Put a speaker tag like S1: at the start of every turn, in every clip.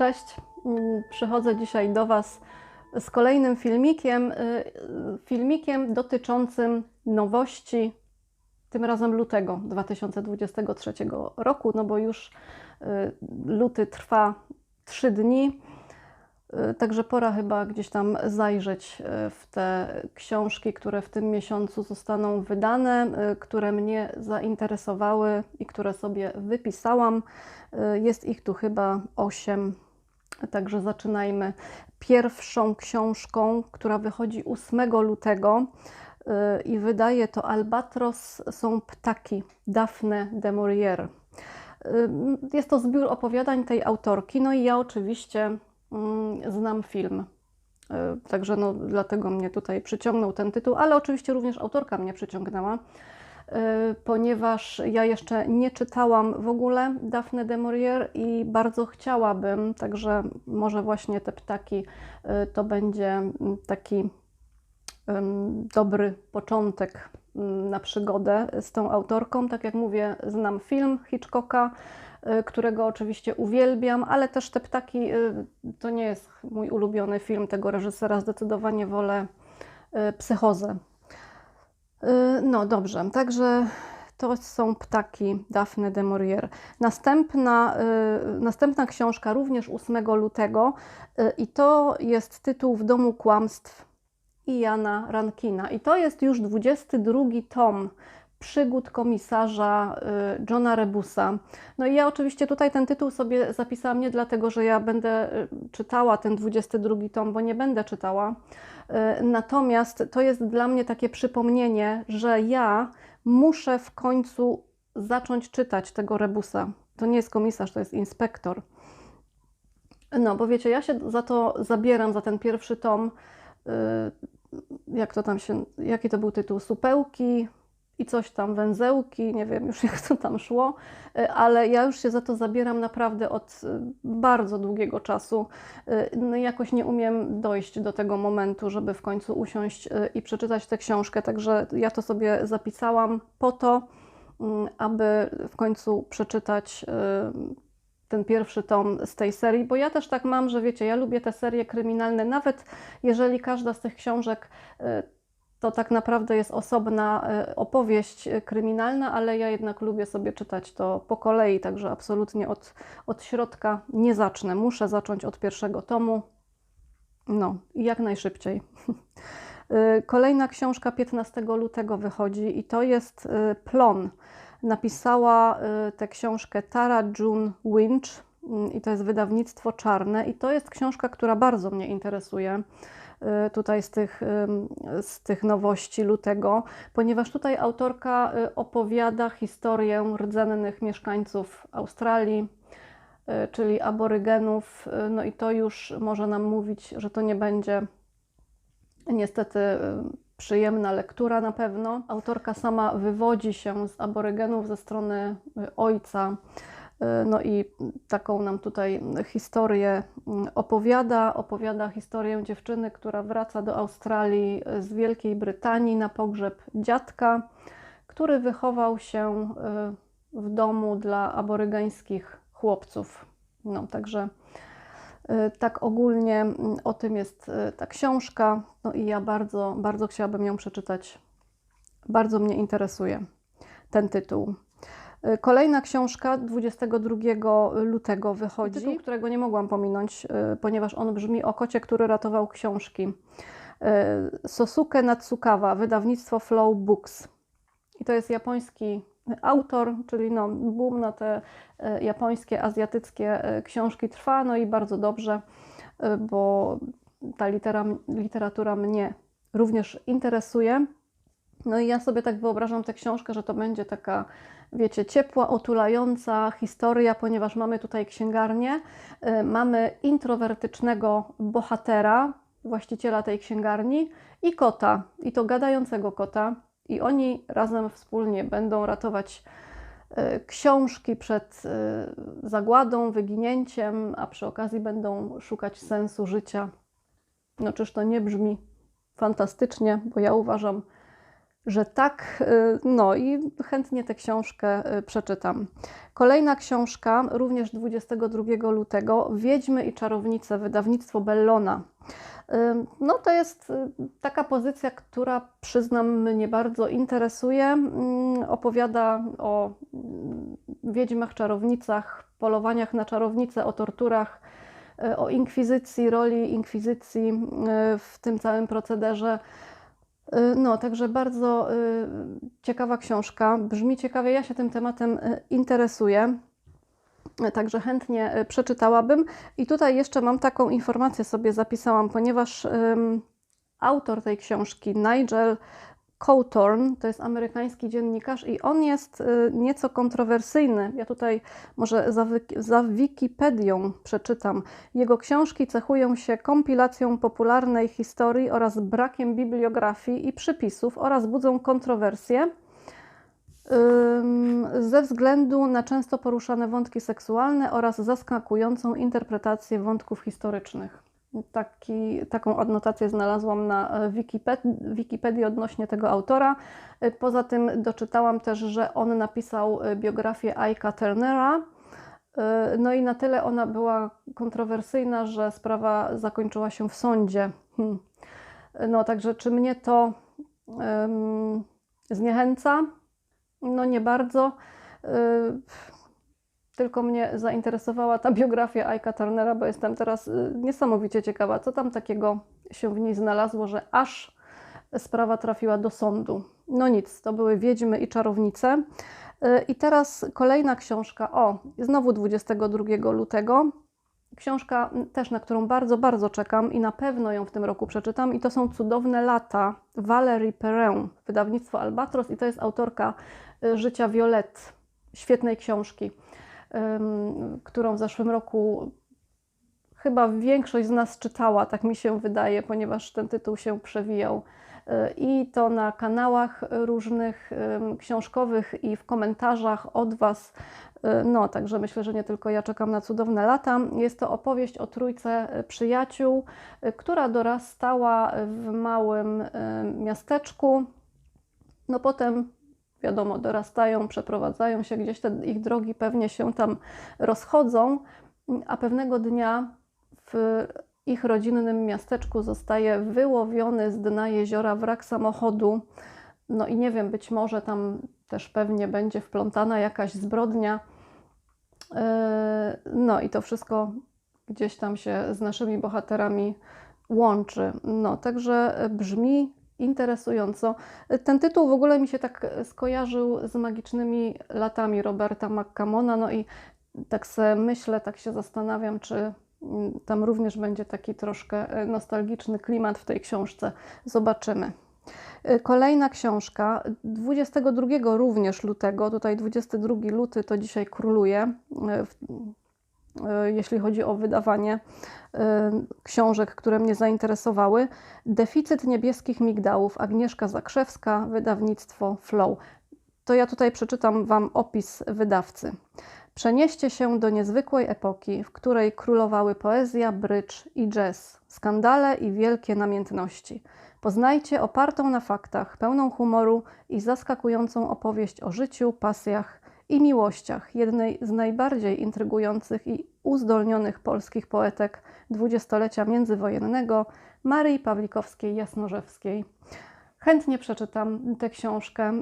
S1: Cześć, Mm, przychodzę dzisiaj do Was z kolejnym filmikiem, y, filmikiem dotyczącym nowości, tym razem lutego 2023 roku, no bo już y, luty trwa 3 dni, y, także pora chyba gdzieś tam zajrzeć w te książki, które w tym miesiącu zostaną wydane, które mnie zainteresowały i które sobie wypisałam. Jest ich tu chyba 8 Także zaczynajmy pierwszą książką, która wychodzi 8 lutego y, i wydaje to Albatros są ptaki Daphne de Maurier. Y, jest to zbiór opowiadań tej autorki, no i ja oczywiście mm, znam film. Y, także no, dlatego mnie tutaj przyciągnął ten tytuł, ale oczywiście również autorka mnie przyciągnęła. Y, ponieważ ja jeszcze nie czytałam w ogóle Daphne de Maurier i bardzo chciałabym, także może właśnie te ptaki y, to będzie taki dobry początek na przygodę z tą autorką. Tak jak mówię, znam film Hitchcocka, y, którego oczywiście uwielbiam, ale też te ptaki to nie jest mój ulubiony film tego reżysera. Zdecydowanie wolę psychozę no dobrze, także to są ptaki Daphne de Maurier. Następna, y, następna książka również 8 lutego y, i to jest tytuł W domu kłamstw Jana Rankina. I to jest już 22 tom przygód komisarza Johna Rebusa. No i ja oczywiście tutaj ten tytuł sobie zapisałam nie dlatego, że ja będę czytała ten 22 tom, bo nie będę czytała, E, natomiast to jest dla mnie takie przypomnienie, że ja muszę w końcu zacząć czytać tego rebusa. To nie jest komisarz, to jest inspektor. No, bo wiecie, ja się za to zabieram, za ten pierwszy tom. Jak to tam się, jaki to był tytuł? Supełki, i coś tam, węzełki, nie wiem już jak to tam szło, e, ale ja już się za to zabieram naprawdę od e, bardzo długiego czasu. E, no jakoś nie umiem dojść do tego momentu, żeby w końcu usiąść i przeczytać tę książkę, także ja to sobie zapisałam po to, mm, aby w końcu przeczytać ten pierwszy tom z tej serii, bo ja też tak mam, że wiecie, ja lubię te serie kryminalne, nawet jeżeli każda z tych książek to tak naprawdę jest osobna e, opowieść kryminalna, ale ja jednak lubię sobie czytać to po kolei, także absolutnie od, od środka nie zacznę. Muszę zacząć od pierwszego tomu. No, i jak najszybciej. E, kolejna książka 15 lutego wychodzi i to jest e, Plon. Napisała tę książkę Tara June Winch mm, i to jest wydawnictwo czarne i to jest książka, która bardzo mnie interesuje. Y, tutaj z tych, z tych nowości lutego, ponieważ tutaj autorka y, opowiada historię rdzennych mieszkańców Australii, y, czyli aborygenów, no i to już może nam mówić, że to nie będzie niestety przyjemna lektura na pewno. Autorka sama wywodzi się z aborygenów ze strony ojca no i taką nam tutaj historię mm, opowiada. Opowiada historię dziewczyny, która wraca do Australii z Wielkiej Brytanii na pogrzeb dziadka, który wychował się e, w domu dla aborygańskich chłopców. No, także tak ogólnie mm, o tym jest ta książka. No i ja bardzo, bardzo chciałabym ją przeczytać. Bardzo mnie interesuje ten tytuł. Y, kolejna książka 22 lutego wychodzi, tytuł, którego nie mogłam pominąć, y, ponieważ on brzmi o kocie, który ratował książki. Y, Sosuke Natsukawa, wydawnictwo Flow Books. I to jest japoński autor, czyli no, boom na te japońskie, azjatyckie książki trwa, no i bardzo dobrze, bo ta litera, literatura mnie również interesuje. No i ja sobie tak wyobrażam tę książkę, że to będzie taka wiecie, ciepła, otulająca historia, ponieważ mamy tutaj księgarnię, y, mamy introwertycznego bohatera, właściciela tej księgarni i kota, i to gadającego kota, i oni razem wspólnie będą ratować y, książki przed y, zagładą, wyginięciem, a przy okazji będą szukać sensu życia. No czyż to nie brzmi fantastycznie, bo ja uważam, że tak, y, no i chętnie tę książkę y, przeczytam. Kolejna książka, również 22 lutego, Wiedźmy i czarownice, wydawnictwo Bellona. Y, No to jest taka pozycja, która przyznam mnie bardzo interesuje. Mm, Opowiada o mm, wiedźmach, czarownicach, polowaniach na czarownice, o torturach, o inkwizycji, roli inkwizycji w tym całym procederze. Y, No, także bardzo y, ciekawa książka. Brzmi ciekawie, ja się tym tematem y, interesuję. Także chętnie przeczytałabym. I tutaj jeszcze mam taką informację sobie zapisałam, ponieważ autor tej książki, Nigel Cawthorne, to jest amerykański dziennikarz i on jest y, nieco kontrowersyjny. Ja tutaj może za, za Wikipedią przeczytam. Jego książki cechują się kompilacją popularnej historii oraz brakiem bibliografii i przypisów oraz budzą kontrowersje ze względu na często poruszane wątki seksualne oraz zaskakującą interpretację wątków historycznych. Taki, taką adnotację znalazłam na e, Wikiped- Wikipedii odnośnie tego autora. E, Poza tym doczytałam też, że on napisał e, biografię Ike'a Turnera. No i na tyle ona była kontrowersyjna, że sprawa zakończyła się w sądzie. Hmm. No także czy mnie to em, zniechęca? No nie bardzo. Tylko mnie zainteresowała ta biografia Aika Turnera, bo jestem teraz y, niesamowicie ciekawa, co tam takiego się w niej znalazło, że aż sprawa trafiła do sądu. No nic, to były Wiedźmy i Czarownice. Y, I teraz kolejna książka, o, znowu 22 lutego. Książka też, na którą bardzo, bardzo czekam i na pewno ją w tym roku przeczytam. I to są Cudowne lata Valérie Perrin, wydawnictwo Albatros i to jest autorka y, Życia Violette, świetnej książki, którą w zeszłym roku chyba większość z nas czytała, tak mi się wydaje, ponieważ ten tytuł się przewijał. Y, I to na kanałach różnych książkowych i w komentarzach od Was. Y, No, także myślę, że nie tylko ja czekam na cudowne lata. Jest to opowieść o trójce y, przyjaciół, która dorastała w małym miasteczku. No potem, wiadomo, dorastają, przeprowadzają się gdzieś, te ich drogi pewnie się tam rozchodzą, a pewnego dnia w ich rodzinnym miasteczku zostaje wyłowiony z dna jeziora wrak samochodu. No i nie wiem, być może tam też pewnie będzie wplątana jakaś zbrodnia. Yy, No i to wszystko gdzieś tam się z naszymi bohaterami łączy. No, także brzmi interesująco. Ten tytuł w ogóle mi się tak skojarzył z magicznymi latami Roberta McCamona. No i tak se myślę, tak się zastanawiam, czy mm, tam również będzie taki troszkę e, nostalgiczny klimat w tej książce. Zobaczymy. Y, Kolejna książka, 22 również lutego, tutaj 22 luty to dzisiaj króluje, jeśli chodzi o wydawanie książek, które mnie zainteresowały. Deficyt niebieskich migdałów, Agnieszka Zakrzewska, wydawnictwo Flow. To ja tutaj przeczytam Wam opis wydawcy. Przenieście się do niezwykłej epoki, w której królowały poezja, brycz i jazz, skandale i wielkie namiętności. Poznajcie opartą na faktach, pełną humoru i zaskakującą opowieść o życiu, pasjach i miłościach jednej z najbardziej intrygujących i uzdolnionych polskich poetek dwudziestolecia międzywojennego, Marii Pawlikowskiej-Jasnorzewskiej. Chętnie przeczytam tę książkę.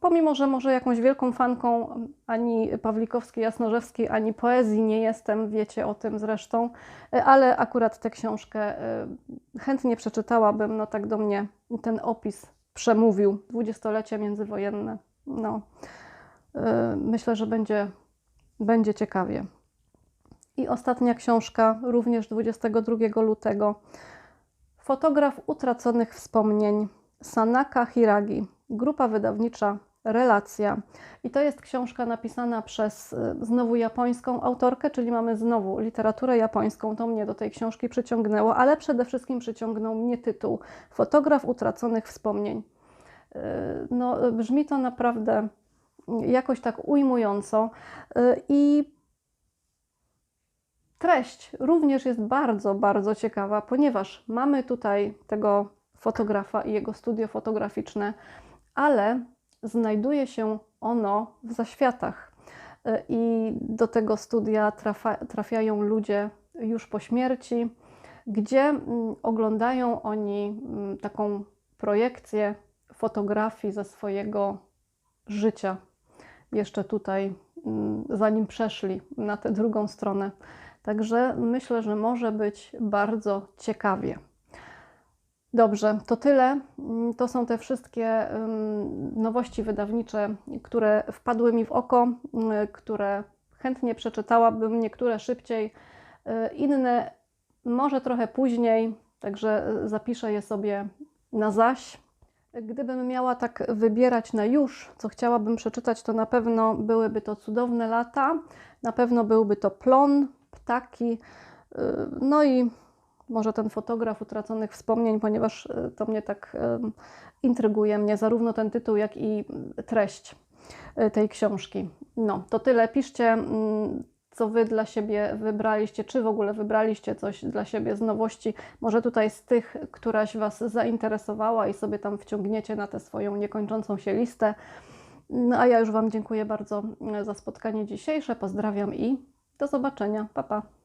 S1: Pomimo, że może jakąś wielką fanką ani Pawlikowskiej, Jasnorzewskiej, ani poezji nie jestem, wiecie o tym zresztą, ale akurat tę książkę y, chętnie przeczytałabym. No tak do mnie ten opis przemówił. Dwudziestolecie międzywojenne. No, myślę, że będzie, będzie ciekawie. I ostatnia książka, również 22 lutego. Fotograf utraconych wspomnień Sanaka Hiragi, grupa wydawnicza Relacja. I to jest książka napisana przez y, znowu japońską autorkę, czyli mamy znowu literaturę japońską. To mnie do tej książki przyciągnęło, ale przede wszystkim przyciągnął mnie tytuł Fotograf utraconych wspomnień. Y, No, brzmi to naprawdę jakoś tak ujmująco y, i treść również jest bardzo, bardzo ciekawa, ponieważ mamy tutaj tego fotografa i jego studio fotograficzne. ale znajduje się ono w zaświatach. Y, I do tego studia trafa, trafiają ludzie już po śmierci, gdzie mm, oglądają oni mm, taką projekcję fotografii ze swojego życia. Jeszcze tutaj, mm, zanim przeszli na tę drugą stronę. Także myślę, że może być bardzo ciekawie. Dobrze, to tyle. Mm, To są te wszystkie ym, nowości wydawnicze, które wpadły mi w oko, które chętnie przeczytałabym, niektóre szybciej, y, inne może trochę później, także y, zapiszę je sobie na zaś. Gdybym miała tak wybierać na już, co chciałabym przeczytać, to na pewno byłyby to cudowne lata, na pewno byłby to plon, ptaki, y, no i może ten fotograf utraconych wspomnień, ponieważ y, to mnie tak intryguje mnie, zarówno ten tytuł, jak i treść y, tej książki. No, to tyle. Piszcie, mm, co Wy dla siebie wybraliście, czy w ogóle wybraliście coś dla siebie z nowości. Może tutaj z tych, któraś Was zainteresowała i sobie tam wciągniecie na tę swoją niekończącą się listę. No a ja już Wam dziękuję bardzo y, za spotkanie dzisiejsze. Pozdrawiam i do zobaczenia. Pa, pa.